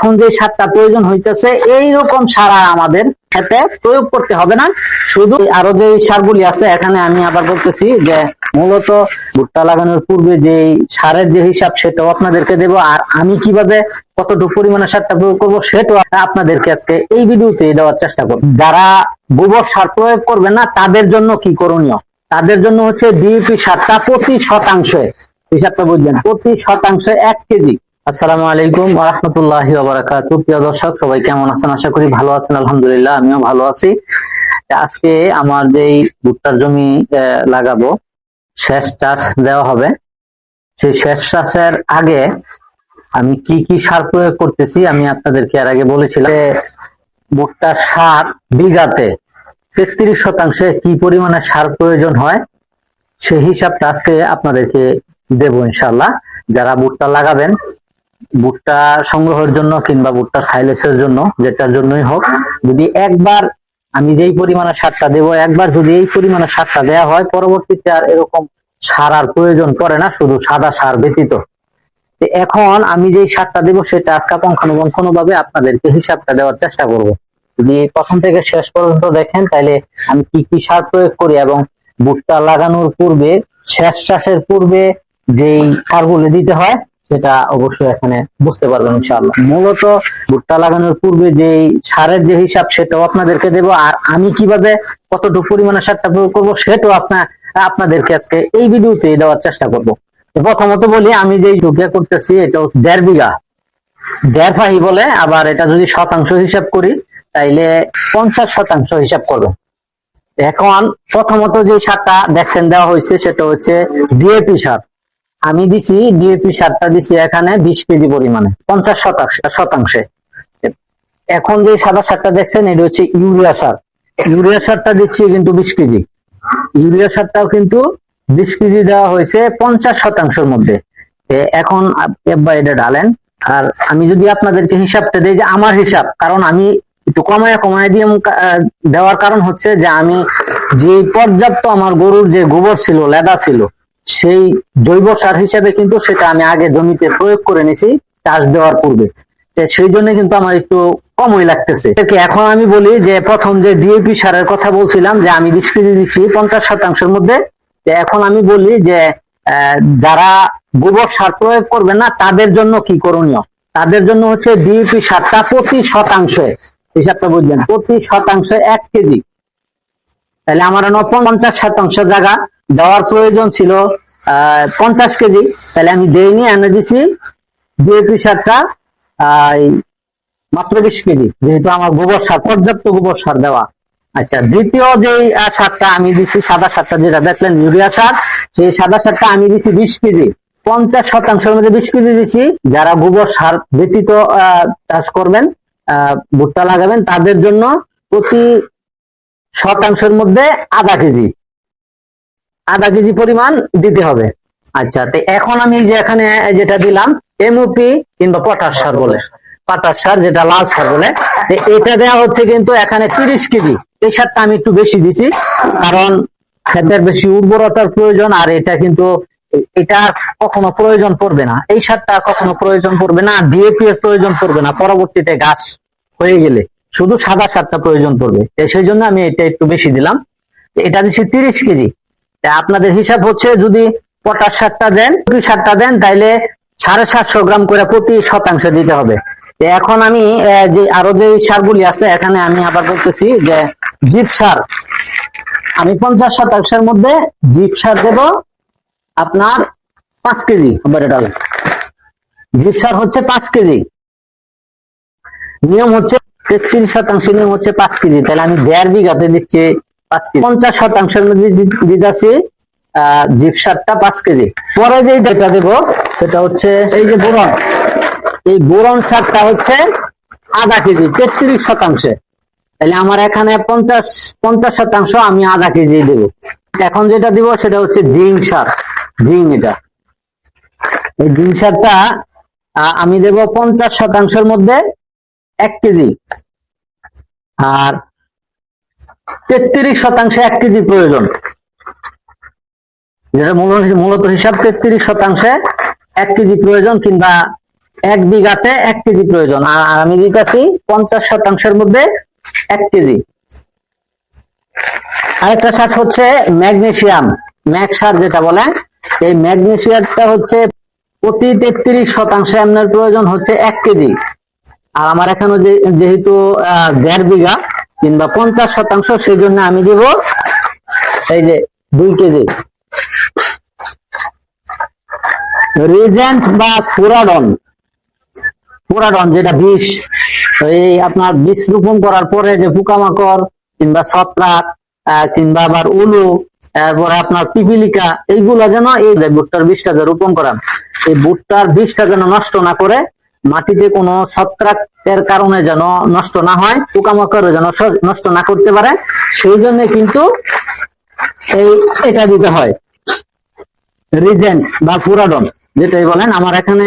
এখন যে সারটা প্রয়োজন হইতেছে, এইরকম সার আমাদের খেতে প্রয়োগ করতে হবে না। শুধু আরও যে সারগুলি আছে, এখানে আমি আবার বলতেছি যে মূলত ভুট্টা লাগানোর পূর্বে যে সারের যে হিসাব, সেটাও আপনাদেরকে দেব। আর আমি কীভাবে কতটুকু পরিমাণে সারটা প্রয়োগ করব, সেটাও আপনাদেরকে আজকে এই ভিডিওতে দেওয়ার চেষ্টা করব। যারা গোবর সার প্রয়োগ করবে না, তাদের জন্য কি করণীয়? তাদের জন্য হচ্ছে ডিএপি সারটা প্রতি শতাংশে। হিসাবটা বুঝলেন প্রতি শতাংশে এক কেজি। আসসালামু আলাইকুম রহমতুল্লাহ বারাকাতু প্রিয় দর্শক, সবাই কেমন আছেন? আশা করি ভালো আছেন, আলহামদুলিল্লাহ, আমিও ভালো আছি। আজকে আমার যেই ভুট্টার জমি লাগাবো শেষ চাষ দেওয়া হবে। সেই শেষ চাষের আগে আমি কি কি সার প্রয়োগ করতেছি আমি আপনাদেরকে এর আগে বলেছিলাম ভুট্টার সার বিঘাতে তেত্রিশ শতাংশে কি পরিমাণে সার প্রয়োজন হয়, সেই হিসাবটা আজকে আপনাদেরকে দেবো ইনশাল্লাহ যারা ভুট্টা লাগাবেন ভুট্টা সংগ্রহের জন্য কিংবা ভুট্টার সাইলেসের জন্য, যেটার জন্যই হোক, যদি একবার আমি যেই পরিমাণে সারটা দেব, একবার যদি এই পরিমাণে সারটা দেওয়া হয়, পরবর্তীতে আর এরকম সার আর প্রয়োজন পড়ে না, শুধু সাদা সার ব্যতীত। এখন আমি যেই সারটা দেব, সেটা আজকে পঙ্খানুপঙ্খানু ভাবে আপনাদেরকে হিসাবটা দেওয়ার চেষ্টা করব। যদি প্রথম থেকে শেষ পর্যন্ত দেখেন, তাহলে আমি কি কি সার প্রয়োগ করি এবং ভুট্টা লাগানোর পূর্বে, শেষ চাষের পূর্বে যেই সারগুলো দিতে হয় সেটা অবশ্যই এখানে বুঝতে পারবেন ইনশাআল্লাহ। মূলত ভুট্টা লাগানোর পূর্বে যে সারের যে হিসাব, সেটাও আপনাদেরকে দেব। আর আমি কীভাবে কতটুকু পরিমাণে সারটা প্রয়োগ করব, সেটাও আপনার আপনাদেরকে আজকে এই ভিডিওতে দেওয়ার চেষ্টা করব। প্রথমত বলি, আমি যেই ঢুকে করতেছি এটা দেড় বিঘা। দেড় ফাহি বলে, আবার এটা যদি শতাংশ হিসাব করি, তাইলে পঞ্চাশ শতাংশ হিসাব করবে। এখন প্রথমত যে সারটা দেখছেন দেওয়া হয়েছে, সেটা হচ্ছে ডিএপি সার। আমি দিছি ডিএপি সারটা দিছি এখানে বিশ কেজি পরিমাণে, পঞ্চাশ শতাংশ, শতাংশে। এখন যে সাদা সারটা দেখছেন, এটা হচ্ছে ইউরিয়া সার। ইউরিয়া সারটা দিচ্ছি কিন্তু বিশ কেজি। ইউরিয়া সারটাও কিন্তু বিশ কেজি দেওয়া হয়েছে পঞ্চাশ শতাংশের মধ্যে। এখন এটা ডালেন আর আমি যদি আপনাদেরকে হিসাবটা দিই যে আমার হিসাব, কারণ আমি একটু কমায় কমায় দিয়ে দেওয়ার কারণ হচ্ছে যে আমি যে পর্যাপ্ত আমার গরুর যে গোবর ছিল, লেদা ছিল সেই জৈব সার হিসেবে কিন্তু সেটা আমি আগে জমিতে প্রয়োগ করে নিয়েছি চাষ দেওয়ার পূর্বে। সেই জন্য কিন্তু আমার একটু কমই লাগতেছে। এখন আমি বলি যে, প্রথম যে ডিএপি সারের কথা বলছিলাম, যে আমি বিশ কেজি দিচ্ছি পঞ্চাশ শতাংশের মধ্যে এখন আমি বলি যে যারা গোবর সার প্রয়োগ করবে না, তাদের জন্য কি করণীয়? তাদের জন্য হচ্ছে ডিএপি সারটা প্রতি শতাংশে। হিসাবটা বুঝলেন প্রতি শতাংশে এক কেজি। তাহলে আমার পঞ্চাশ শতাংশ জায়গা। দেওয়ার প্রয়োজন ছিল পঞ্চাশ কেজি। তাহলে আমি দেইনি, এনে দিছি ডিএপি সারটা মাত্র বিশ কেজি, যেহেতু আমার গোবর সার, পর্যাপ্ত গোবর সার দেওয়া। আচ্ছা দ্বিতীয় যে সারটা আমি দিচ্ছি সাদা সারটা, যেটা দেখলেন, ইউরিয়া সার, সেই সাদা সারটা আমি দিচ্ছি বিশ কেজি। পঞ্চাশ শতাংশের মধ্যে বিশ কেজি দিচ্ছি যারা গোবর সার ব্যতীত চাষ করবেন ভুট্টা লাগাবেন, তাদের জন্য প্রতি শতাংশের মধ্যে আধা কেজি। আধা কেজি পরিমাণ দিতে হবে। আচ্ছা তো এখন আমি যে এখানে যেটা দিলাম এমওপি কিংবা পটাশ সার বলে। পটাশ সার, যেটা লাল সার বলে। এটা দেওয়া হচ্ছে কিন্তু এখানে তিরিশ কেজি। এই সারটা আমি একটু বেশি দিছি, কারণ ক্ষেতের বেশি উর্বরতার প্রয়োজন, আর এটা কিন্তু এটা কখনো প্রয়োজন পড়বে না। এই সারটা কখনো প্রয়োজন পড়বে না ডিএপি এর প্রয়োজন পড়বে না, পরবর্তীতে গাছ হয়ে গেলে। শুধু সাদা সারটা প্রয়োজন পড়বে। সেই জন্য আমি এটা একটু বেশি দিলাম। এটা দিচ্ছি তিরিশ কেজি। আপনাদের হিসাব হচ্ছে যদি পটাশ সারটা দেন সারটা দেন, তাইলে সাড়ে সাতশো গ্রাম করে প্রতি শতাংশ দিতে হবে। এখন আমি যে আরও যে সারগুলি আছে, এখানে আমি আবার বলতেছি যে জিপ সার। আমি পঞ্চাশ শতাংশের মধ্যে জিপ সার দেব আপনার পাঁচ কেজি জিপ সার হচ্ছে পাঁচ কেজি। নিয়ম হচ্ছে তেত্রিশ শতাংশ নিয়ম হচ্ছে পাঁচ কেজি। তাহলে আমি দেড় বিঘাতে দিচ্ছি পঞ্চাশ শতাংশের মধ্যে দি- দিতেছি আহ জিপসারটা পাঁচ কেজি। পরে যে যেটা দেব, সেটা হচ্ছে এই যে বোরন। এই বোরন সারটা হচ্ছে আধা কেজি, তেত্রিশ শতাংশে। তাহলে আমার এখানে পঞ্চাশ পঞ্চাশ শতাংশ আমি আধা কেজি দেব। এখন যেটা দিব, সেটা হচ্ছে জিঙ্ক সার। জিঙ্ক এটা। এই জিঙ্ক সারটা আমি দেব পঞ্চাশ শতাংশের মধ্যে এক কেজি। আর তেত্রিশ শতাংশে এক কেজি প্রয়োজন। যেটা মূল- মূলত হিসাব, তেত্রিশ শতাংশে এক কেজি প্রয়োজন কিংবা এক বিঘাতে এক কেজি প্রয়োজন। আর আমি দিতেছি পঞ্চাশ শতাংশের মধ্যে এক কেজি। আরেকটা সার হচ্ছে ম্যাগনেসিয়াম ম্যাগ সার যেটা বলে, এই ম্যাগনেসিয়ামটা হচ্ছে প্রতি তেত্রিশ শতাংশে আপনার প্রয়োজন হচ্ছে এক কেজি। আর আমার এখানে যেহেতু দেড় বিঘা কিংবা পঞ্চাশ শতাংশ সেই জন্য আমি দিব এই যে দুই কেজি। রিজেন্ট বা পুরাডন। পুরাডন যেটা বিষ, এই আপনার বীজ রোপণ করার পরে যে পোকামাকড় কিংবা ছত্রাক কিংবা আবার উলু তারপরে আপনার পিপিলিকা, এইগুলা যেন এই যে ভুট্টার বিষটা যে রোপণ করান, এই ভুট্টার বিষটা যেন নষ্ট না করে মাটিতে কোনো ছত্রাকের কারণে যেন নষ্ট না হয়, পোকামাকড় যেন নষ্ট না করতে পারে, সেই জন্য কিন্তু এই এটা দিতে হয়। রিজেন্ট বা পুরাডন, যেটাই বলেন, আমার এখানে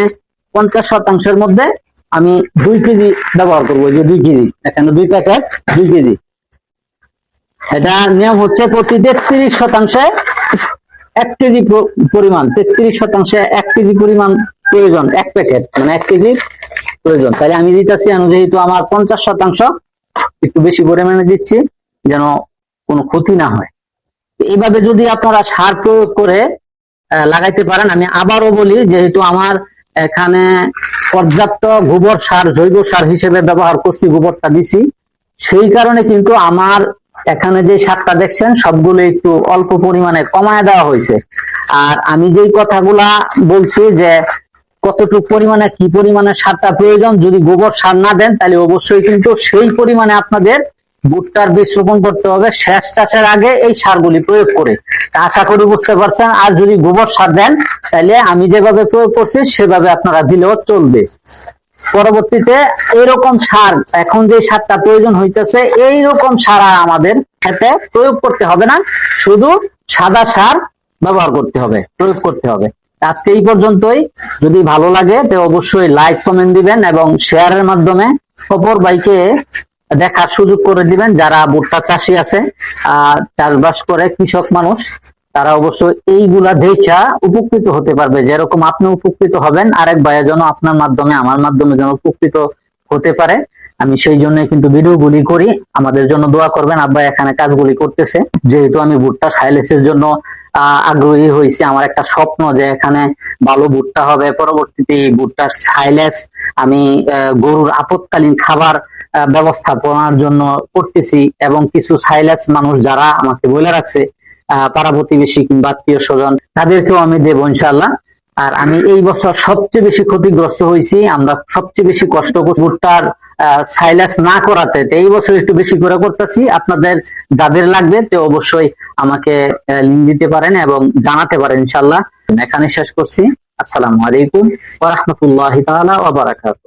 পঞ্চাশ শতাংশের মধ্যে আমি দুই কেজি ব্যবহার করব যে দুই কেজি, এখানে দুই প্যাকেট, দুই কেজি। এটা নিয়ম হচ্ছে প্রতি তেত্রিশ শতাংশে এক কেজি পরিমাণ, তেত্রিশ শতাংশে এক কেজি পরিমাণ প্রয়োজন, এক প্যাকেট মানে এক কেজি প্রয়োজন। তাহলে আমি দিতেছি আমি যেহেতু আমার পঞ্চাশ শতাংশ, একটু বেশি পরিমাণে দিচ্ছি যেন কোনো ক্ষতি না হয়। এইভাবে যদি আপনারা সার প্রয়োগ করে লাগাইতে পারেন, আমি আবারও বলি যেহেতু আমার এখানে পর্যাপ্ত গোবর সার, জৈব সার হিসেবে ব্যবহার করছি, গোবরটা দিছি, সেই কারণে কিন্তু আমার এখানে যে সারটা দেখছেন, সবগুলো একটু অল্প পরিমাণে কমায় দেওয়া হয়েছে। আর আমি যেই কথাগুলা বলছি যে কতটুকু পরিমাণে, কি পরিমাণে সারটা প্রয়োজন? যদি গোবর সার না দেন, তাহলে অবশ্যই কিন্তু সেই পরিমাণে আপনাদের ভুট্টার বীজ রোপণ করতে হবে শেষ চাষের আগে এই সারগুলি প্রয়োগ করে। আশা করি বুঝতে পারছেন। আর যদি গোবর সার দেন, তাহলে আমি যেভাবে প্রয়োগ করছি, সেভাবে আপনারা দিলেও চলবে। পরবর্তীতে এরকম সার, এখন যে সারটা প্রয়োজন হইতেছে, এইরকম সার আর আমাদের খেতে প্রয়োগ করতে হবে না। শুধু সাদা সার ব্যবহার করতে হবে, প্রয়োগ করতে হবে। আজকে এই পর্যন্তই। যদি ভালো লাগে, তো অবশ্যই লাইক কমেন্ট দিবেন এবং শেয়ারের মাধ্যমে অপর বাইকে দেখার সুযোগ করে দিবেন, যারা ভুট্টা চাষি আছে চাষবাস করে কৃষক মানুষ, তারা অবশ্যই এইগুলা দেখা উপকৃত হতে পারবে। যেরকম আপনি উপকৃত হবেন, আরেক ভাইয়া যেন আপনার মাধ্যমে, আমার মাধ্যমে যেন উপকৃত হতে পারে। আমি সেই জন্য কিন্তু ভিডিওগুলি করি। আমাদের জন্য দোয়া করবেন আব্বা এখানে কাজগুলি করতেছে। যেহেতু আমি ভুট্টা সাইলেসের জন্য আগ্রহী হয়েছি। আমার একটা স্বপ্ন যে এখানে ভালো ভুট্টা হবে। পরবর্তীতে ভুট্টার সাইলেস আমি গরুর আপৎকালীন খাবার ব্যবস্থাপনার জন্য করতেছি এবং কিছু সাইলেস মানুষ যারা আমাকে বলে রাখছে আহ, পাড়া প্রতিবেশী কিংবা আত্মীয় স্বজন তাদেরকেও আমি দেবো ইনশাল্লাহ আর আমি এই বছর সবচেয়ে বেশি ক্ষতিগ্রস্ত হয়েছি। আমরা সবচেয়ে বেশি কষ্ট করতার সাইলাস না করাতে। এই বছর একটু বেশি করে করতেছি। আপনাদের যাদের লাগবে, তো অবশ্যই আমাকে লিঙ্ক দিতে পারেন এবং জানাতে পারেন ইনশাল্লাহ এখানে শেষ করছি। আসসালামু আলাইকুম ওয়া রাহমাতুল্লাহি তাআলা ওয়া বারাকাতুহু।